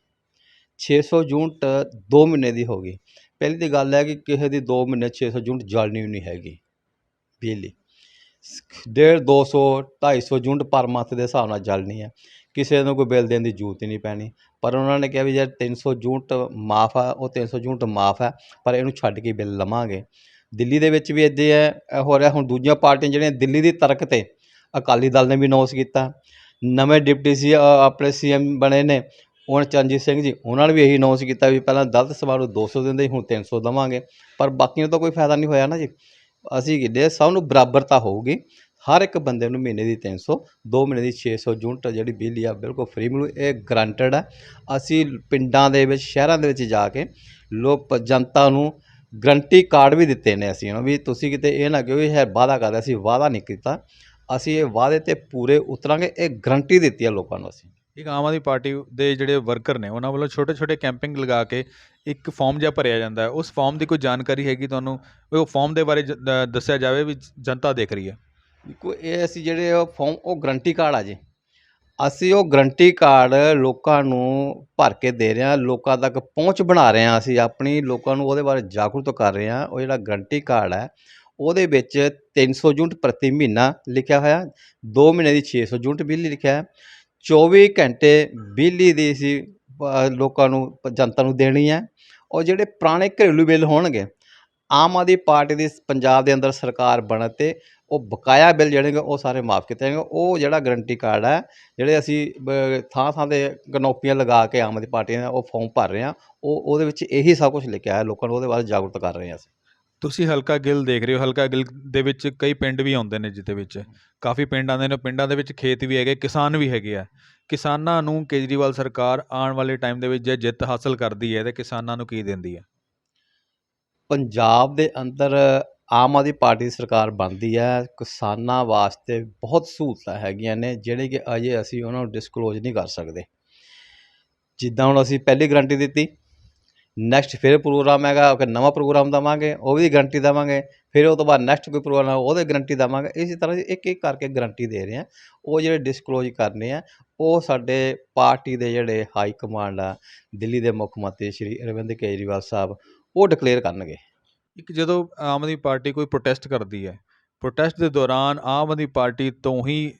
600 ਯੂਨਿਟ 2 ਮਹੀਨੇ ਦੀ ਹੋ ਗਈ। ਪਹਿਲੀ ਦੀ ਗੱਲ ਹੈ ਕਿ ਕਿਸੇ ਦੀ 2 ਮਹੀਨੇ 600 ਯੂਨਿਟ ਜਲਣੀ ਨਹੀਂ ਹੈਗੀ ਬਿਜਲੀ। ਡੇਢ 200 250 ਯੂਨਿਟ ਪਰ ਮੰਥ ਦੇ ਹਿਸਾਬ ਨਾਲ ਜਲਣੀ ਹੈ। ਕਿਸੇ ਨੂੰ ਕੋਈ ਬਿੱਲ ਦੇਣ ਦੀ ਜ਼ਰੂਰਤ ਹੀ ਨਹੀਂ ਪੈਣੀ। ਪਰ ਉਹਨਾਂ ਨੇ ਕਿਹਾ ਵੀ ਜੇ 300 ਯੂਨਿਟ ਮਾਫ ਆ ਉਹ 300 ਯੂਨਿਟ ਮਾਫ ਹੈ, ਪਰ ਇਹਨੂੰ ਛੱਡ ਕੇ ਬਿੱਲ ਲਵਾਂਗੇ। ਦਿੱਲੀ ਦੇ ਵਿੱਚ ਵੀ ਇੱਦਾਂ ਹੈ ਹੋ ਰਿਹਾ ਹੁਣ ਦੂਜੀਆਂ ਪਾਰਟੀਆਂ ਜਿਹੜੀਆਂ ਦਿੱਲੀ ਦੀ ਤਰਕ ਤੇ ਅਕਾਲੀ ਦਲ ਨੇ ਵੀ ਅਨਾਉਂਸ ਕੀਤਾ। ਨਵੇਂ ਡਿਪਟੀ ਸੀ ਆਪਣੇ ਸੀਐਮ ਬਣੇ ਨੇ ਹੁਣ ਚਰਨਜੀਤ ਸਿੰਘ ਜੀ, ਉਹਨਾਂ ਨੇ ਵੀ ਇਹੀ ਅਨਾਉਂਸ ਕੀਤਾ ਵੀ ਪਹਿਲਾਂ ਦਲਿਤ ਸਭਾ ਨੂੰ 200 ਦਿੰਦੇ ਸੀ, ਹੁਣ 300 ਦੇਵਾਂਗੇ। ਪਰ ਬਾਕੀਆਂ ਨੂੰ ਤਾਂ ਕੋਈ ਫਾਇਦਾ ਨਹੀਂ ਹੋਇਆ ਨਾ ਜੀ। ਅਸੀਂ ਕਿਡੇ ਸਭ ਨੂੰ ਬਰਾਬਰਤਾ ਹੋਊਗੀ। ਹਰ ਇੱਕ ਬੰਦੇ ਨੂੰ ਮਹੀਨੇ ਦੀ 300 ਦੋ ਮਹੀਨੇ ਦੀ 600 ਯੂਨਿਟ ਜਿਹੜੀ ਬਿਜਲੀ ਆ, ਬਿਲਕੁਲ ਫ੍ਰੀ ਮਿਲੂ। ਇਹ ਗਰੰਟਡ ਹੈ ਅਸੀਂ ਪਿੰਡਾਂ ਦੇ ਵਿੱਚ, ਸ਼ਹਿਰਾਂ ਦੇ ਵਿੱਚ ਜਾ ਕੇ ਲੋਕ ਜਨਤਾ ਨੂੰ ਗਰੰਟੀ ਕਾਰਡ ਵੀ ਦਿੱਤੇ ਨੇ ਅਸੀਂ ਉਹਨੂੰ ਵੀ ਤੁਸੀਂ ਕਿਤੇ ਇਹ ਨਾ ਕਿਉਂ ਇਹ ਵਾਅਦਾ ਕਰਦੇ, ਅਸੀਂ ਵਾਅਦਾ ਨਹੀਂ ਕੀਤਾ। ਅਸੀਂ ਇਹ ਵਾਅਦੇ ਤੇ ਪੂਰੇ ਉਤਰਾਂਗੇ, ਇਹ ਗਰੰਟੀ ਦਿੱਤੀ ਆ ਲੋਕਾਂ ਨੂੰ ਅਸੀਂ। ਇੱਕ ਆਮ ਆਦਮੀ ਪਾਰਟੀ ਦੇ ਜਿਹੜੇ ਵਰਕਰ ਨੇ, ਉਹਨਾਂ ਵੱਲੋਂ ਛੋਟੇ ਛੋਟੇ ਕੈਂਪਿੰਗ ਲਗਾ ਕੇ ਇੱਕ ਫਾਰਮ ਜਿਹਾ ਭਰਿਆ ਜਾਂਦਾ ਉਸ ਫਾਰਮ ਦੀ ਕੋਈ ਜਾਣਕਾਰੀ ਹੈਗੀ ਤੁਹਾਨੂੰ? ਉਹ ਫਾਰਮ ਦੇ ਬਾਰੇ ਜ- ਦੱਸਿਆ ਜਾਵੇ ਵੀ ਜਨਤਾ ਦੇਖ ਰਹੀ ਹੈ। ਦੇਖੋ, ਇਹ ਅਸੀਂ ਜਿਹੜੇ ਉਹ ਫਾਰਮ, ਉਹ ਗਰੰਟੀ ਕਾਰਡ ਆ ਜੀ। ਅਸੀਂ ਉਹ ਗਰੰਟੀ ਕਾਰਡ ਲੋਕਾਂ ਨੂੰ ਭਰ ਕੇ ਦੇ ਰਹੇ ਹਾਂ, ਲੋਕਾਂ ਤੱਕ ਪਹੁੰਚ ਬਣਾ ਰਹੇ ਹਾਂ ਅਸੀਂ, ਆਪਣੀ ਲੋਕਾਂ ਨੂੰ ਉਹਦੇ ਬਾਰੇ ਜਾਗਰੂਕ ਕਰ ਰਹੇ ਹਾਂ। ਉਹ ਜਿਹੜਾ ਗਰੰਟੀ ਕਾਰਡ ਹੈ, ਉਹਦੇ ਵਿੱਚ 300 ਯੂਨਿਟ ਪ੍ਰਤੀ ਮਹੀਨਾ ਲਿਖਿਆ ਹੋਇਆ 2 ਮਹੀਨੇ ਦੀ 600 ਯੂਨਿਟ ਬਿਜਲੀ ਲਿਖਿਆ ਹੈ। 24 ਘੰਟੇ ਬਿਜਲੀ ਦੀ ਸੀ ਲੋਕਾਂ ਨੂੰ, ਜਨਤਾ ਨੂੰ ਦੇਣੀ ਹੈ। ਔਰ ਜਿਹੜੇ ਪੁਰਾਣੇ ਘਰੇਲੂ ਬਿੱਲ ਹੋਣਗੇ, ਆਮ ਆਦਮੀ ਪਾਰਟੀ ਦੀ ਪੰਜਾਬ ਦੇ ਅੰਦਰ ਸਰਕਾਰ ਬਣ ਤੇ ਉਹ ਬਕਾਇਆ ਬਿੱਲ ਜਿਹੜੇ ਉਹ ਸਾਰੇ ਮਾਫ ਕੀਤੇ ਜਾਣਗੇ। ਉਹ ਜਿਹੜਾ ਗਰੰਟੀ ਕਾਰਡ ਹੈ, ਜਿਹੜੇ ਅਸੀਂ ਥਾਂ ਥਾਂ ਤੇ ਕਨੋਪੀਆਂ ਲਗਾ ਕੇ ਆਮ ਆਦਮੀ ਪਾਰਟੀ ਦਾ ਉਹ ਫਾਰਮ ਭਰ ਰਹੇ ਹਾਂ, ਉਹ, ਉਹਦੇ ਵਿੱਚ ਇਹੀ ਸਭ ਕੁਝ ਲਿਖਿਆ ਹੈ। ਲੋਕਾਂ ਨੂੰ ਉਹਦੇ ਬਾਰੇ ਜਾਗਰੂਕ ਕਰ ਰਹੇ ਹਾਂ ਅਸੀਂ। ਤੁਸੀਂ ਹਲਕਾ ਗਿੱਲ ਦੇਖ ਰਹੇ ਹੋ, ਹਲਕਾ ਗਿੱਲ ਦੇ ਵਿੱਚ ਕਈ ਪਿੰਡ ਵੀ ਆਉਂਦੇ ਨੇ ਜਿਹਦੇ ਵਿੱਚ। ਕਾਫੀ ਪਿੰਡ ਆਉਂਦੇ ਨੇ, ਪਿੰਡਾਂ ਦੇ ਵਿੱਚ ਖੇਤ ਵੀ ਹੈਗੇ, ਕਿਸਾਨ ਵੀ ਹੈਗੇ ਆ। ਕਿਸਾਨਾਂ ਨੂੰ ਕੇਜਰੀਵਾਲ ਸਰਕਾਰ ਆਉਣ ਵਾਲੇ ਟਾਈਮ ਦੇ ਵਿੱਚ ਜੇ ਜਿੱਤ ਹਾਸਲ ਕਰਦੀ ਹੈ, ਤੇ ਕਿਸਾਨਾਂ ਨੂੰ ਕੀ ਦਿੰਦੀ ਹੈ? ਪੰਜਾਬ ਦੇ ਅੰਦਰ ਆਮ ਆਦਮੀ ਪਾਰਟੀ ਦੀ ਸਰਕਾਰ ਬਣਦੀ ਹੈ। ਕਿਸਾਨਾਂ ਵਾਸਤੇ ਬਹੁਤ ਸਹੂਲਤਾਂ ਹੈਗੀਆਂ ਨੇ, ਜਿਹੜੇ ਕਿ ਅਜੇ ਅਸੀਂ ਉਹਨਾਂ ਨੂੰ ਡਿਸਕਲੋਜ਼ ਨਹੀਂ ਕਰ ਸਕਦੇ। ਜਿੱਦਾਂ ਹੁਣ ਅਸੀਂ ਪਹਿਲੀ ਗਰੰਟੀ ਦਿੱਤੀ ਨੈਕਸਟ ਫਿਰ ਪ੍ਰੋਗਰਾਮ ਹੈਗਾ ਕਿ ਨਵਾਂ ਪ੍ਰੋਗਰਾਮ ਦੇਵਾਂਗੇ ਉਹ ਵੀ ਗਰੰਟੀ ਦੇਵਾਂਗੇ ਫਿਰ ਉਹ ਤੋਂ ਬਾਅਦ ਨੈਕਸਟ ਕੋਈ ਪ੍ਰੋਗਰਾਮ ਹੈ, ਉਹਦੇ ਗਰੰਟੀ ਦੇਵਾਂਗੇ। ਇਸੇ ਤਰ੍ਹਾਂ ਇੱਕ ਇੱਕ ਕਰਕੇ ਗਰੰਟੀ ਦੇ ਰਹੇ ਹਾਂ। ਉਹ ਜਿਹੜੇ ਡਿਸਕਲੋਜ਼ ਕਰਨੇ ਆ ਉਹ ਸਾਡੇ ਪਾਰਟੀ ਦੇ ਜਿਹੜੇ ਹਾਈ ਕਮਾਂਡ ਆ ਦਿੱਲੀ ਦੇ ਮੁੱਖ ਮੰਤਰੀ ਸ਼੍ਰੀ ਅਰਵਿੰਦ ਕੇਜਰੀਵਾਲ ਸਾਹਿਬ ਉਹ ਡਿਕਲੇਅਰ ਕਰਨਗੇ। ਇੱਕ ਜਦੋਂ ਆਮ ਆਦਮੀ ਪਾਰਟੀ ਕੋਈ ਪ੍ਰੋਟੈਸਟ ਕਰਦੀ ਹੈ ਪ੍ਰੋਟੈਸਟ ਦੇ ਦੌਰਾਨ ਆਮ ਆਦਮੀ ਪਾਰਟੀ ਤੋਂ ਹੀ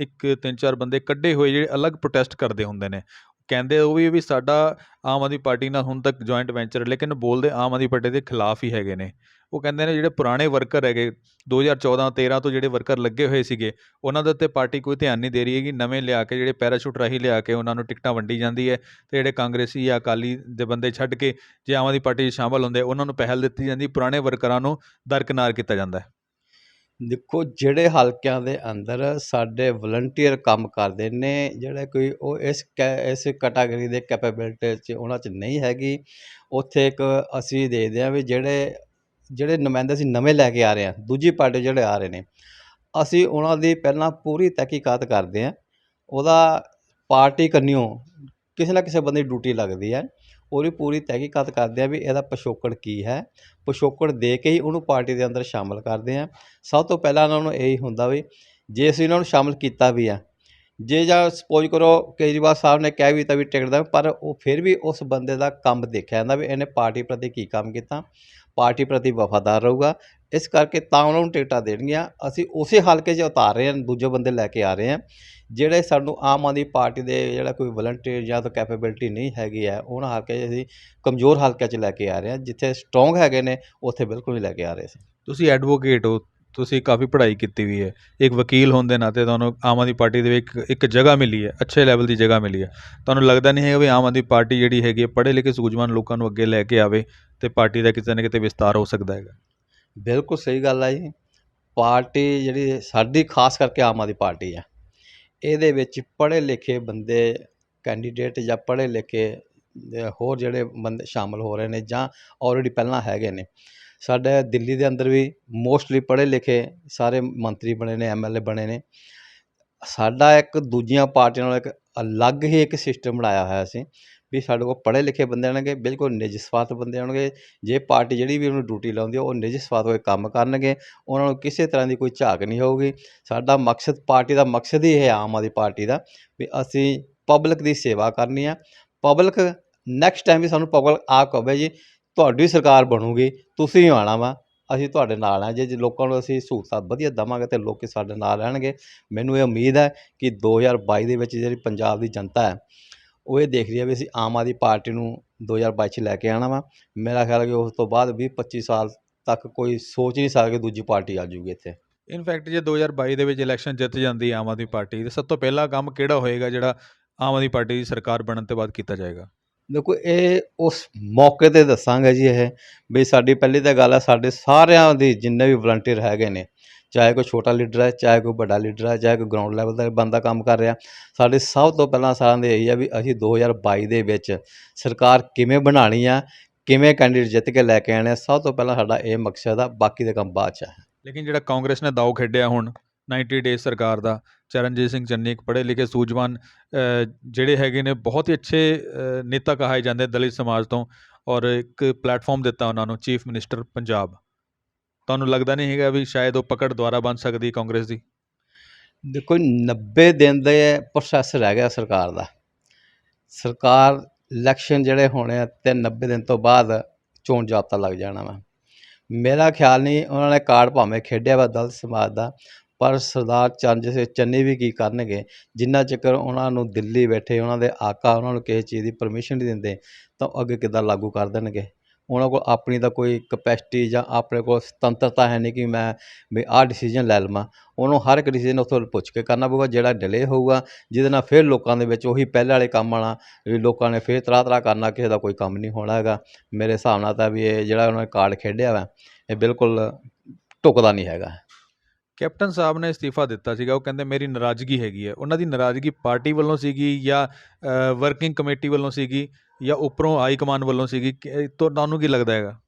ਇੱਕ ਤਿੰਨ ਚਾਰ ਬੰਦੇ ਕੱਢੇ ਹੋਏ ਜਿਹੜੇ ਅਲੱਗ ਪ੍ਰੋਟੈਸਟ ਕਰਦੇ ਹੁੰਦੇ ਨੇ। ਕਹਿੰਦੇ ਉਹ ਵੀ ਵੀ ਸਾਡਾ ਆਮ ਆਦਮੀ ਪਾਰਟੀ ਨਾਲ ਹੁਣ ਤੱਕ ਜੁਆਇੰਟ ਵੈਂਚਰ ਲੇਕਿਨ ਬੋਲਦੇ ਆਮ ਆਦਮੀ ਪਾਰਟੀ ਦੇ ਖਿਲਾਫ ਹੀ ਹੈਗੇ ਨੇ। ਉਹ ਕਹਿੰਦੇ ਨੇ ਜਿਹੜੇ ਪੁਰਾਣੇ ਵਰਕਰ ਹੈਗੇ 2014 13 ਤੋਂ ਜਿਹੜੇ ਵਰਕਰ ਲੱਗੇ ਹੋਏ ਸੀਗੇ, ਉਹਨਾਂ ਦੇ ਉੱਤੇ ਪਾਰਟੀ ਕੋਈ ਧਿਆਨ ਨਹੀਂ ਦੇ ਰਹੀ ਹੈਗੀ। ਨਵੇਂ ਲਿਆ ਕੇ, ਜਿਹੜੇ ਪੈਰਾਸ਼ੂਟ ਰਾਹੀਂ ਲਿਆ ਕੇ ਉਹਨਾਂ ਨੂੰ ਟਿਕਟਾਂ ਵੰਡੀ ਜਾਂਦੀ ਹੈ ਤੇ ਜਿਹੜੇ ਕਾਂਗਰਸੀ ਜਾਂ ਅਕਾਲੀ ਦੇ ਬੰਦੇ ਛੱਡ ਕੇ ਜੇ ਆਮ ਆਦਮੀ ਪਾਰਟੀ 'ਚ ਸ਼ਾਮਲ ਹੁੰਦੇ, ਉਹਨਾਂ ਨੂੰ ਪਹਿਲ ਦਿੱਤੀ ਜਾਂਦੀ, ਪੁਰਾਣੇ ਵਰਕਰਾਂ ਨੂੰ ਦਰਕਨਾਰ ਕੀਤਾ ਜਾਂਦਾ ਹੈ। ਦੇਖੋ, ਜਿਹੜੇ ਹਲਕਿਆਂ ਦੇ ਅੰਦਰ ਸਾਡੇ ਵਲੰਟੀਅਰ ਕੰਮ ਕਰਦੇ ਨੇ, ਜਿਹੜੇ ਕੋਈ ਉਹ ਇਸ ਕੈ, ਇਸ ਕੈਟਾਗਰੀ ਦੇ ਕੈਪੇਬਿਲਟੀ 'ਚ ਉਹਨਾਂ 'ਚ ਨਹੀਂ ਹੈਗੀ, ਉੱਥੇ ਇੱਕ ਅਸੀਂ ਦੇਖਦੇ ਹਾਂ ਵੀ ਜਿਹੜੇ ਜਿਹੜੇ ਨੁਮਾਇੰਦੇ ਅਸੀਂ ਨਵੇਂ ਲੈ ਕੇ ਆ ਰਹੇ ਹਾਂ, ਦੂਜੀ ਪਾਰਟੀ ਜਿਹੜੇ ਆ ਰਹੇ ਨੇ, ਅਸੀਂ ਉਹਨਾਂ ਦੀ ਪਹਿਲਾਂ ਪੂਰੀ ਤਹਿਕੀਕਾਤ ਕਰਦੇ ਹਾਂ, ਉਹਦਾ ਪਾਰਟੀ ਕੰਨਿਓ ਕਿਸੇ ਨਾ ਕਿਸੇ ਬੰਦੇ ਦੀ ਡਿਊਟੀ ਲੱਗਦੀ ਹੈ। ਉਹਦੀ ਪੂਰੀ ਤਹਿਕੀਕਾਤ ਕਰਦੇ ਆ ਵੀ ਇਹਦਾ ਪਿਛੋਕੜ ਕੀ ਹੈ। ਪਿਛੋਕੜ ਦੇ ਕੇ ਹੀ ਉਹਨੂੰ ਪਾਰਟੀ ਦੇ ਅੰਦਰ ਸ਼ਾਮਲ ਕਰਦੇ ਆ। ਸਭ ਤੋਂ ਪਹਿਲਾਂ ਉਹਨਾਂ ਨੂੰ ਇਹੀ ਹੁੰਦਾ ਵੀ ਜੇ ਅਸੀਂ ਉਹਨਾਂ ਨੂੰ ਸ਼ਾਮਲ ਕੀਤਾ ਵੀ ਆ, ਜੇ ਜਾਂ ਸਪੋਜ਼ ਕਰੋ ਕੇਜਰੀਵਾਲ ਸਾਹਿਬ ਨੇ ਕਹਿ ਵੀ ਤਾਂ ਵੀ ਟਿਕਟ ਦਾ, ਪਰ ਉਹ ਫਿਰ ਵੀ ਉਸ ਬੰਦੇ ਦਾ ਕੰਮ ਦੇਖਿਆ ਜਾਂਦਾ ਵੀ ਇਹਨੇ ਪਾਰਟੀ ਪ੍ਰਤੀ ਕੀ ਕੰਮ ਕੀਤਾ। ਪਾਰਟੀ ਪ੍ਰਤੀ ਵਫਾਦਾਰ ਰਹੂਗਾ। ਇਸ ਕਰਕੇ ਤਾਂ ਉਹਨਾਂ ਨੂੰ ਟਿਕਟਾਂ ਦੇਣਗੀਆਂ। ਅਸੀਂ ਉਸੇ ਹਲਕੇ 'ਚ ਉਤਾਰ ਰਹੇ ਹਾਂ, ਦੂਜੇ ਬੰਦੇ ਲੈ ਕੇ ਆ ਰਹੇ ਹਾਂ। ਜਿਹੜੇ ਸਾਨੂੰ ਆਮ ਆਦਮੀ ਪਾਰਟੀ ਦੇ ਜਿਹੜਾ ਕੋਈ ਵਲੰਟੀਅਰ ਜਾਂ ਤਾਂ ਕੈਪੇਬਿਲਿਟੀ ਨਹੀਂ ਹੈਗੀ ਹੈ, ਉਹਨਾਂ ਹਲਕੇ 'ਚ ਅਸੀਂ ਕਮਜ਼ੋਰ ਹਲਕਿਆਂ 'ਚ ਲੈ ਕੇ ਆ ਰਹੇ ਹਾਂ। ਜਿੱਥੇ ਸਟਰੋਂਗ ਹੈਗੇ ਨੇ, ਉੱਥੇ ਬਿਲਕੁਲ ਨਹੀਂ ਲੈ ਕੇ ਆ ਰਹੇ ਸੀ ਤੁਸੀਂ ਐਡਵੋਕੇਟ ਹੋ ਤੁਸੀਂ ਕਾਫੀ ਪੜ੍ਹਾਈ ਕੀਤੀ ਵੀ ਹੈ। ਇੱਕ ਵਕੀਲ ਹੋਣ ਦੇ ਨਾਤੇ ਤੁਹਾਨੂੰ ਆਮ ਆਦਮੀ ਪਾਰਟੀ ਦੇ ਵਿੱਚ ਇੱਕ ਜਗ੍ਹਾ ਮਿਲੀ ਹੈ, ਅੱਛੇ ਲੈਵਲ ਦੀ ਜਗ੍ਹਾ ਮਿਲੀ ਹੈ। ਤੁਹਾਨੂੰ ਲੱਗਦਾ ਨਹੀਂ ਹੈਗਾ ਵੀ ਆਮ ਆਦਮੀ ਪਾਰਟੀ ਜਿਹੜੀ ਹੈਗੀ ਹੈ, ਪੜ੍ਹੇ ਲਿਖੇ ਸੂਝਵਾਨ ਲੋਕਾਂ ਨੂੰ ਅੱਗੇ ਲੈ ਕੇ ਆਵੇ ਤੇ ਪਾਰਟੀ ਦਾ ਕਿਤੇ ਨਾ ਕਿਤੇ ਵਿਸਤਾਰ ਹੋ ਸਕਦਾ ਹੈਗਾ। ਬਿਲਕੁਲ ਸਹੀ ਗੱਲ ਆ ਜੀ। ਪਾਰਟੀ ਜਿਹੜੀ ਸਾਡੀ, ਖਾਸ ਕਰਕੇ ਆਮ ਆਦਮੀ ਪਾਰਟੀ ਹੈ ਇਹਦੇ ਵਿੱਚ ਪੜ੍ਹੇ ਲਿਖੇ ਬੰਦੇ ਕੈਂਡੀਡੇਟ ਜਾਂ ਪੜ੍ਹੇ ਲਿਖੇ ਹੋਰ ਜਿਹੜੇ ਬੰਦੇ ਸ਼ਾਮਲ ਹੋ ਰਹੇ ਨੇ ਜਾਂ ਆਲਰੇਡੀ ਪਹਿਲਾਂ ਹੈਗੇ ਨੇ ਸਾਡੇ ਦਿੱਲੀ ਦੇ ਅੰਦਰ ਵੀ ਮੋਸਟਲੀ ਪੜ੍ਹੇ ਲਿਖੇ ਸਾਰੇ ਮੰਤਰੀ ਬਣੇ ਨੇ ਐਮਐਲਏ ਬਣੇ ਨੇ। ਸਾਡਾ ਇੱਕ ਦੂਜੀਆਂ ਪਾਰਟੀਆਂ ਨਾਲੋਂ ਇੱਕ ਅਲੱਗ ਹੀ ਇੱਕ ਸਿਸਟਮ ਬਣਾਇਆ ਹੋਇਆ ਸੀ ਵੀ ਸਾਡੇ ਕੋਲ ਪੜ੍ਹੇ ਲਿਖੇ ਬੰਦੇ ਆਉਣਗੇ, ਬਿਲਕੁਲ ਨਿੱਜ ਸਵਾਰਥ ਬੰਦੇ ਆਉਣਗੇ। ਜੇ ਪਾਰਟੀ ਜਿਹੜੀ ਵੀ ਉਹਨੂੰ ਡਿਊਟੀ ਲਾਉਂਦੀ ਆ, ਉਹ ਨਿੱਜ ਸਵਾਰਥ ਹੋਏ ਕੰਮ ਕਰਨਗੇ। ਉਹਨਾਂ ਨੂੰ ਕਿਸੇ ਤਰ੍ਹਾਂ ਦੀ ਕੋਈ ਝਾਕ ਨਹੀਂ ਹੋਊਗੀ। ਸਾਡਾ ਮਕਸਦ, ਪਾਰਟੀ ਦਾ ਮਕਸਦ ਹੀ ਇਹ ਹੈ ਆਮ ਆਦਮੀ ਪਾਰਟੀ ਦਾ ਵੀ ਅਸੀਂ ਪਬਲਿਕ ਦੀ ਸੇਵਾ ਕਰਨੀ ਆ। ਪਬਲਿਕ ਨੈਕਸਟ ਟਾਈਮ ਵੀ ਸਾਨੂੰ ਪਬਲਿਕ ਆ ਕਹੇ ਜੀ ਤੁਹਾਡੀ ਸਰਕਾਰ ਬਣੂਗੀ, ਤੁਸੀਂ ਆਉਣਾ ਵਾ। ਅਸੀਂ ਤੁਹਾਡੇ ਨਾਲ ਆ ਜੇ ਜੇ ਲੋਕਾਂ ਨੂੰ ਅਸੀਂ ਸਹੂਲਤਾਂ ਵਧੀਆ ਦੇਵਾਂਗੇ ਤੇ ਲੋਕੀ ਸਾਡੇ ਨਾਲ ਰਹਿਣਗੇ। ਮੈਨੂੰ ਇਹ ਉਮੀਦ ਹੈ ਕਿ 2022 ਦੇ ਵਿੱਚ ਜਿਹੜੀ ਪੰਜਾਬ ਦੀ ਜਨਤਾ ਹੈ, ਉਹ ਇਹ ਦੇਖ ਰਹੀ ਹੈ ਵੀ ਅਸੀਂ ਆਮ ਆਦਮੀ ਪਾਰਟੀ ਨੂੰ 2022 ਚ ਲੈ ਕੇ ਆਉਣਾ ਵਾ। ਮੇਰਾ ਖਿਆਲ ਹੈ ਕਿ ਉਸ ਤੋਂ ਬਾਅਦ 20 25 ਸਾਲ ਤੱਕ ਕੋਈ ਸੋਚ ਨਹੀਂ ਸਕਦਾ ਕਿ ਦੂਜੀ ਪਾਰਟੀ ਆ ਜੂਗੀ ਇੱਥੇ। ਇਨਫੈਕਟ ਜੇ 2022 ਦੇ ਵਿੱਚ ਇਲੈਕਸ਼ਨ ਜਿੱਤ ਜਾਂਦੀ ਆਮ ਆਦਮੀ ਪਾਰਟੀ, ਤੇ ਸਭ ਤੋਂ ਪਹਿਲਾ ਕੰਮ ਕਿਹੜਾ ਹੋਏਗਾ ਜਿਹੜਾ ਆਮ ਆਦਮੀ ਪਾਰਟੀ ਦੀ ਸਰਕਾਰ ਬਣਨ ਤੋਂ ਬਾਅਦ ਕੀਤਾ ਜਾਏਗਾ? ਦੇਖੋ, ਇਹ ਉਸ ਮੌਕੇ ਤੇ ਦੱਸਾਂਗਾ ਜੀ ਇਹ ਵੀ ਸਾਡੀ ਪਹਿਲੀ ਤਾਂ ਗੱਲ ਹੈ ਸਾਡੇ ਸਾਰਿਆਂ ਦੀ ਜਿੰਨੇ ਵੀ ਵਲੰਟੀਅਰ ਹੈਗੇ ਨੇ, ਚਾਹੇ ਕੋਈ ਛੋਟਾ ਲੀਡਰ ਹੈ ਚਾਹੇ ਕੋਈ ਵੱਡਾ ਲੀਡਰ ਹੈ ਚਾਹੇ ਕੋਈ ਗਰਾਊਂਡ ਲੈਵਲ ਦਾ ਬੰਦਾ ਕੰਮ ਕਰ ਰਿਹਾ, ਸਾਡੇ ਸਭ ਤੋਂ ਪਹਿਲਾਂ ਸਾਰਿਆਂ ਦੇ ਇਹੀ ਆ ਵੀ ਅਸੀਂ 2022 ਦੇ ਵਿੱਚ ਸਰਕਾਰ ਕਿਵੇਂ ਬਣਾਉਣੀ ਆ, ਕਿਵੇਂ ਕੈਂਡੀਡੇਟ ਜਿੱਤ ਕੇ ਲੈ ਕੇ ਆਣੇ ਆ, ਸਭ ਤੋਂ ਪਹਿਲਾਂ ਸਾਡਾ ਇਹ ਮਕਸਦ ਆ, ਬਾਕੀ ਦੇ ਕੰਮ ਬਾਅਦ ਚ ਆ। ਲੇਕਿਨ ਜਿਹੜਾ ਕਾਂਗਰਸ ਨੇ ਦਾਅ ਖੇਡਿਆ ਹੁਣ 90 ਡੇਜ਼ ਸਰਕਾਰ ਦਾ, ਚਰਨਜੀਤ ਸਿੰਘ ਚੰਨੀ ਇੱਕ ਪੜ੍ਹੇ ਲਿਖੇ ਸੂਝਵਾਨ ਜਿਹੜੇ ਹੈਗੇ ਨੇ ਬਹੁਤ ਹੀ ਅੱਛੇ ਨੇਤਾ ਕਹਾਏ ਜਾਂਦੇ ਦਲਿਤ ਸਮਾਜ ਤੋਂ ਔਰ ਇੱਕ ਪਲੇਟਫਾਰਮ ਦਿੱਤਾ ਉਹਨਾਂ ਨੂੰ ਚੀਫ ਮਿਨਿਸਟਰ ਪੰਜਾਬ। ਤੁਹਾਨੂੰ ਲੱਗਦਾ ਨਹੀਂ ਹੈਗਾ ਵੀ ਸ਼ਾਇਦ ਉਹ ਪਕੜ ਦੁਆਰਾ ਬਣ ਸਕਦੀ ਕਾਂਗਰਸ ਦੀ? ਦੇਖੋ 90 ਦਿਨ ਦੇ ਪ੍ਰੋਸੈਸ ਰਹਿ ਗਿਆ ਸਰਕਾਰ ਦਾ। ਸਰਕਾਰ ਇਲੈਕਸ਼ਨ ਜਿਹੜੇ ਹੋਣੇ ਆ ਤੇ 90 ਦਿਨ ਤੋਂ ਬਾਅਦ ਚੋਣ ਜਾਬਤਾ ਲੱਗ ਜਾਣਾ ਵਾ। ਮੇਰਾ ਖਿਆਲ ਨਹੀਂ ਉਹਨਾਂ ਨੇ ਕਾਰਡ ਭਾਵੇਂ ਖੇਡਿਆ ਵਾ ਦਲਿਤ ਸਮਾਜ ਦਾ ਪਰ ਸਰਦਾਰ ਚਰਨਜੀਤ ਸਿੰਘ ਚੰਨੀ ਵੀ ਕੀ ਕਰਨਗੇ? ਜਿੰਨਾ ਚਿਰ ਉਹਨਾਂ ਨੂੰ ਦਿੱਲੀ ਬੈਠੇ, ਉਹਨਾਂ ਦੇ ਆਕਾ, ਉਹਨਾਂ ਨੂੰ ਕਿਸੇ ਚੀਜ਼ ਦੀ ਪਰਮਿਸ਼ਨ ਨਹੀਂ ਦਿੰਦੇ, ਤਾਂ ਉਹ ਅੱਗੇ ਕਿੱਦਾਂ ਲਾਗੂ ਕਰ ਦੇਣਗੇ? ਉਹਨਾਂ ਕੋਲ ਆਪਣੀ ਤਾਂ ਕੋਈ ਕਪੈਸਿਟੀ ਜਾਂ ਆਪਣੇ ਕੋਲ ਸੁਤੰਤਰਤਾ ਹੈ ਨਹੀਂ ਕਿ ਮੈਂ ਵੀ ਆਹ ਡਿਸੀਜਨ ਲੈ ਲਵਾਂ। ਉਹਨੂੰ ਹਰ ਇੱਕ ਡਿਸੀਜਨ ਉੱਥੋਂ ਪੁੱਛ ਕੇ ਕਰਨਾ ਪਊਗਾ, ਜਿਹੜਾ ਡਿਲੇ ਹੋਊਗਾ, ਜਿਹਦੇ ਨਾਲ ਫਿਰ ਲੋਕਾਂ ਦੇ ਵਿੱਚ ਉਹੀ ਪਹਿਲੇ ਵਾਲੇ ਕੰਮ ਆਣਾ ਵੀ ਲੋਕਾਂ ਨੇ ਫਿਰ ਤਰ੍ਹਾਂ ਤਰ੍ਹਾਂ ਕਰਨਾ, ਕਿਸੇ ਦਾ ਕੋਈ ਕੰਮ ਨਹੀਂ ਹੋਣਾ ਹੈਗਾ। ਮੇਰੇ ਹਿਸਾਬ ਨਾਲ ਤਾਂ ਵੀ ਇਹ ਜਿਹੜਾ ਉਹਨਾਂ ਨੇ ਕਾਰਡ ਖੇਡਿਆ ਵਾ, ਇਹ ਬਿਲਕੁਲ ਢੁਕਦਾ ਨਹੀਂ ਹੈਗਾ। ਕੈਪਟਨ ਸਾਹਿਬ ਨੇ ਅਸਤੀਫਾ ਦਿੱਤਾ ਸੀਗਾ, ਉਹ ਕਹਿੰਦੇ ਮੇਰੀ ਨਾਰਾਜ਼ਗੀ ਹੈਗੀ ਹੈ। ਉਹਨਾਂ ਦੀ ਨਾਰਾਜ਼ਗੀ ਪਾਰਟੀ ਵੱਲੋਂ ਸੀਗੀ ਜਾਂ ਵਰਕਿੰਗ ਕਮੇਟੀ ਵੱਲੋਂ ਸੀਗੀ ਜਾਂ ਉੱਪਰੋਂ ਹਾਈ ਕਮਾਂਡ ਵੱਲੋਂ ਸੀਗੀ ਤੁਹਾਨੂੰ ਕੀ ਲੱਗਦਾ ਹੈਗਾ?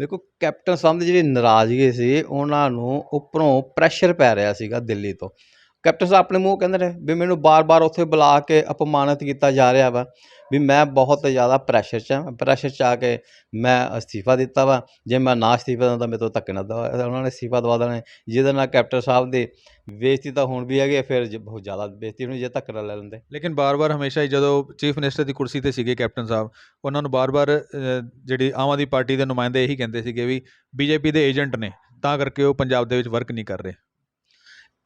ਦੇਖੋ, ਕੈਪਟਨ ਸਾਹਿਬ ਦੀ ਜਿਹੜੀ ਨਾਰਾਜ਼ਗੀ ਸੀ, ਉਹਨਾਂ ਨੂੰ ਉੱਪਰੋਂ ਪ੍ਰੈਸ਼ਰ ਪੈ ਰਿਹਾ ਸੀਗਾ ਦਿੱਲੀ ਤੋਂ। ਕੈਪਟਨ ਸਾਹਿਬ ਆਪਣੇ ਮੂੰਹ ਕਹਿੰਦੇ ਨੇ ਵੀ ਮੈਨੂੰ ਬਾਰ-ਬਾਰ ਉੱਥੇ ਬੁਲਾ ਕੇ ਅਪਮਾਨਿਤ ਕੀਤਾ ਜਾ ਰਿਹਾ ਵਾ, ਵੀ ਮੈਂ ਬਹੁਤ ਜ਼ਿਆਦਾ ਪ੍ਰੈਸ਼ਰ 'ਚ ਹਾਂ ਪ੍ਰੈਸ਼ਰ 'ਚ ਆ ਕੇ ਮੈਂ ਅਸਤੀਫਾ ਦਿੱਤਾ ਵਾ, ਜੇ ਮੈਂ ਨਾ ਅਸਤੀਫਾ ਦਿੰਦਾ ਮੇਰੇ ਤੋਂ ਧੱਕੇ ਨਾ ਦਵਾ, ਉਹਨਾਂ ਨੇ ਅਸਤੀਫਾ ਦਵਾ ਦੇਣਾ ਜਿਹਦੇ ਨਾਲ ਕੈਪਟਨ ਸਾਹਿਬ ਦੇ ਬੇਇੱਜ਼ਤੀ ਤਾਂ ਹੁਣ ਵੀ ਹੈਗੀ ਫਿਰ ਬਹੁਤ ਜ਼ਿਆਦਾ ਬੇਇੱਜ਼ਤੀ ਹੋਣੀ ਜੇ ਧੱਕ ਨਾਲ ਲੈ ਲੈਂਦੇ। ਲੇਕਿਨ ਬਾਰ-ਬਾਰ ਹਮੇਸ਼ਾ ਹੀ ਜਦੋਂ ਚੀਫ ਮਿਨਿਸਟਰ ਦੀ ਕੁਰਸੀ ਤੇ ਸੀਗੇ ਕੈਪਟਨ ਸਾਹਿਬ, ਉਹਨਾਂ ਨੂੰ ਬਾਰ-ਬਾਰ ਜਿਹੜੀ ਆਮ ਆਦਮੀ ਪਾਰਟੀ ਦੇ ਨੁਮਾਇੰਦੇ ਇਹੀ ਕਹਿੰਦੇ ਸੀਗੇ ਵੀ ਬੀਜੇਪੀ ਦੇ ਏਜੰਟ ਨੇ, ਤਾਂ ਕਰਕੇ ਉਹ ਪੰਜਾਬ ਦੇ ਵਿੱਚ ਵਰਕ ਨਹੀਂ ਕਰ ਰਹੇ।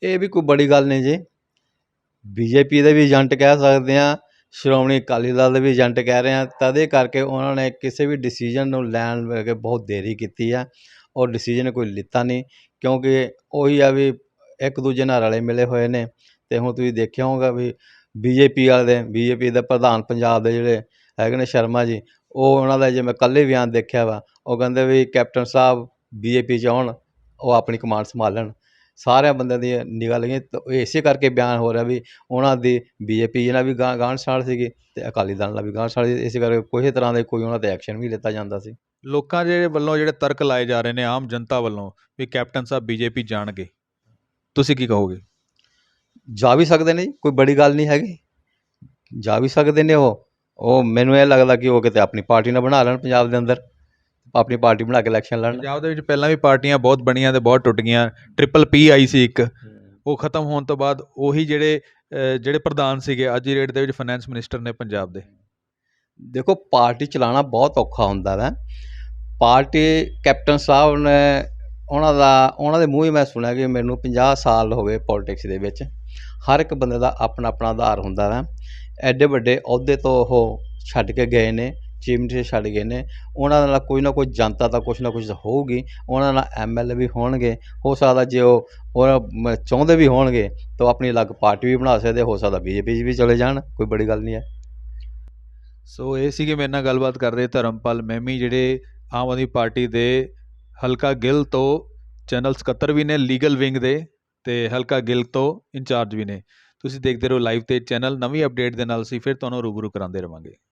ਇਹ ਵੀ ਕੋਈ ਬੜੀ ਗੱਲ ਨਹੀਂ ਜੀ। ਬੀਜੇਪੀ ਦੇ ਵੀ ਏਜੰਟ ਕਹਿ ਸਕਦੇ ਆ ਸ਼੍ਰੋਮਣੀ ਅਕਾਲੀ ਦਲ ਦੇ ਵੀ ਏਜੰਟ ਕਹਿ ਰਹੇ ਆ ਤਦੇ ਕਰਕੇ ਉਹਨਾਂ ਨੇ ਕਿਸੇ ਵੀ ਡਿਸੀਜਨ ਨੂੰ ਲੈਣ ਵੇਲੇ ਬਹੁਤ ਦੇਰੀ ਕੀਤੀ ਆ, ਔਰ ਡਿਸੀਜਨ ਕੋਈ ਲਿੱਤਾ ਨਹੀਂ, ਕਿਉਂਕਿ ਉਹੀ ਆ ਵੀ ਇੱਕ ਦੂਜੇ ਨਾਲ ਰਲੇ ਮਿਲੇ ਹੋਏ ਨੇ, ਤੇ ਹੁਣ ਤੁਸੀਂ ਦੇਖਿਆ ਹੋਊਗਾ ਵੀ ਬੀਜੇਪੀ ਵਾਲੇ ਦੇ ਬੀਜੇਪੀ ਦੇ ਪ੍ਰਧਾਨ ਪੰਜਾਬ ਦੇ ਜਿਹੜੇ ਹੈਗੇ ਨੇ ਸ਼ਰਮਾ ਜੀ, ਉਹ ਉਹਨਾਂ ਦਾ ਜੇ ਮੈਂ ਕੱਲ੍ਹ ਬਿਆਨ ਦੇਖਿਆ ਵਾ, ਉਹ ਕਹਿੰਦੇ ਵੀ ਕੈਪਟਨ ਸਾਹਿਬ ਬੀਜੇਪੀ 'ਚ ਆਉਣ, ਉਹ ਆਪਣੀ ਕਮਾਂਡ ਸੰਭਾਲਣ। ਸਾਰਿਆਂ ਬੰਦਿਆਂ ਦੀ ਨਿਗਾਹ ਇਹ ਇਸੇ ਕਰਕੇ ਬਿਆਨ ਹੋ ਰਿਹਾ ਵੀ ਉਹਨਾਂ ਦੀ ਬੀਜੇਪੀ ਨਾਲ ਵੀ ਗਾਂ ਗਾਂਢ ਛਾੜ ਸੀਗੀ ਤੇ ਅਕਾਲੀ ਦਲ ਨਾਲ ਵੀ ਗਾਂਢ ਛਾੜ ਸੀ। ਇਸੇ ਕਰਕੇ ਕੋਈ ਤਰ੍ਹਾਂ ਦਾ ਕੋਈ ਉਹਨਾਂ ਤੇ ਐਕਸ਼ਨ ਵੀ ਲਿੱਤਾ ਜਾਂਦਾ ਸੀ। ਲੋਕਾਂ ਦੇ ਵੱਲੋਂ ਜਿਹੜੇ ਤਰਕ ਲਾਏ ਜਾ ਰਹੇ ਨੇ ਆਮ ਜਨਤਾ ਵੱਲੋਂ ਵੀ ਕੈਪਟਨ ਸਾਹਿਬ ਬੀਜੇਪੀ ਜਾਣਗੇ। ਤੁਸੀਂ ਕੀ ਕਹੋਗੇ? ਜਾ ਵੀ ਸਕਦੇ ਨੇ ਜੀ, ਕੋਈ ਬੜੀ ਗੱਲ ਨਹੀਂ ਹੈਗੀ। ਜਾ ਵੀ ਸਕਦੇ ਨੇ ਉਹ। ਉਹ ਮੈਨੂੰ ਇਹ ਲੱਗਦਾ ਕਿ ਉਹ ਕਿਤੇ ਆਪਣੀ ਪਾਰਟੀ ਨਾ ਬਣਾ ਲੈਣ ਪੰਜਾਬ ਦੇ ਅੰਦਰ। ਆਪਣੀ ਪਾਰਟੀ ਬਣਾ ਕੇ ਇਲੈਕਸ਼ਨ ਲੜਨ। ਪੰਜਾਬ ਦੇ ਵਿੱਚ ਪਹਿਲਾਂ ਵੀ ਪਾਰਟੀਆਂ ਬਹੁਤ ਬਣੀਆਂ ਤੇ ਬਹੁਤ ਟੁੱਟ ਗਈਆਂ। ਟ੍ਰਿਪਲ ਪੀ ਆਈ ਸੀ ਇੱਕ। ਉਹ ਖਤਮ ਹੋਣ ਤੋਂ ਬਾਅਦ ਉਹੀ ਜਿਹੜੇ ਜਿਹੜੇ ਪ੍ਰਧਾਨ ਸੀਗੇ ਅੱਜ ਦੀ ਡੇਟ ਦੇ ਵਿੱਚ ਫਾਈਨੈਂਸ ਮਿਨਿਸਟਰ ਨੇ ਪੰਜਾਬ ਦੇ। ਦੇਖੋ ਪਾਰਟੀ ਚਲਾਉਣਾ ਬਹੁਤ ਔਖਾ ਹੁੰਦਾ ਹੈ ਪਾਰਟੀ ਕੈਪਟਨ ਸਾਹਿਬ ਨੇ ਉਹਨਾਂ ਦਾ ਉਹਨਾਂ ਦੇ ਮੂੰਹ ਹੀ ਮੈਂ ਸੁਣਿਆ ਕਿ ਮੈਨੂੰ 50 ਸਾਲ ਹੋ ਗਏ ਪੋਲਿਟਿਕਸ ਦੇ ਵਿੱਚ। ਹਰ ਇੱਕ ਬੰਦੇ ਦਾ ਆਪਣਾ ਆਪਣਾ ਆਧਾਰ ਹੁੰਦਾ ਹੈ ਐਡੇ ਵੱਡੇ ਅਹੁਦੇ ਤੋਂ ਉਹ ਛੱਡ ਕੇ ਗਏ ਨੇ। ਚੀਫ ਮਿਨਿਸਟਰ ਛੱਡ ਗਏ ਨੇ। ਉਹਨਾਂ ਨਾਲ ਕੋਈ ਨਾ ਕੋਈ ਜਨਤਾ ਦਾ ਕੁਛ ਨਾ ਕੁਛ ਹੋਊਗੀ। ਉਹਨਾਂ ਨਾਲ ਐਮਐਲਏ ਵੀ ਹੋਣਗੇ। ਹੋ ਸਕਦਾ ਜੇ ਉਹ ਉਹ ਚਾਹੁੰਦੇ ਵੀ ਹੋਣਗੇ, ਤਾਂ ਉਹ ਆਪਣੀ ਅਲੱਗ ਪਾਰਟੀ ਵੀ ਬਣਾ ਸਕਦੇ। ਹੋ ਸਕਦਾ ਬੀਜੇਪੀ 'ਚ ਵੀ ਚਲੇ ਜਾਣ। ਕੋਈ ਬੜੀ ਗੱਲ ਨਹੀਂ ਹੈ। ਸੋ ਇਹ ਸੀ ਕਿ ਮੇਰੇ ਨਾਲ ਗੱਲਬਾਤ ਕਰ ਰਹੇ ਧਰਮਪਾਲ ਮੈਮੀ ਜਿਹੜੇ ਆਮ ਆਦਮੀ ਪਾਰਟੀ ਦੇ ਹਲਕਾ ਗਿੱਲ ਤੋਂ ਚੈਨਲ ਸਕੱਤਰ ਵੀ ਨੇ, ਲੀਗਲ ਵਿੰਗ ਦੇ ਤੇ ਹਲਕਾ ਗਿੱਲ ਤੋਂ ਇੰਚਾਰਜ ਵੀ ਨੇ। ਤੁਸੀਂ ਦੇਖਦੇ ਰਹੋ ਲਾਈਵ ਤੇ ਚੈਨਲ। ਨਵੀਂ ਅਪਡੇਟ ਦੇ ਨਾਲ ਅਸੀਂ ਫਿਰ ਤੁਹਾਨੂੰ ਰੂਬਰੂ ਕਰਾਉਂਦੇ ਰਵਾਂਗੇ।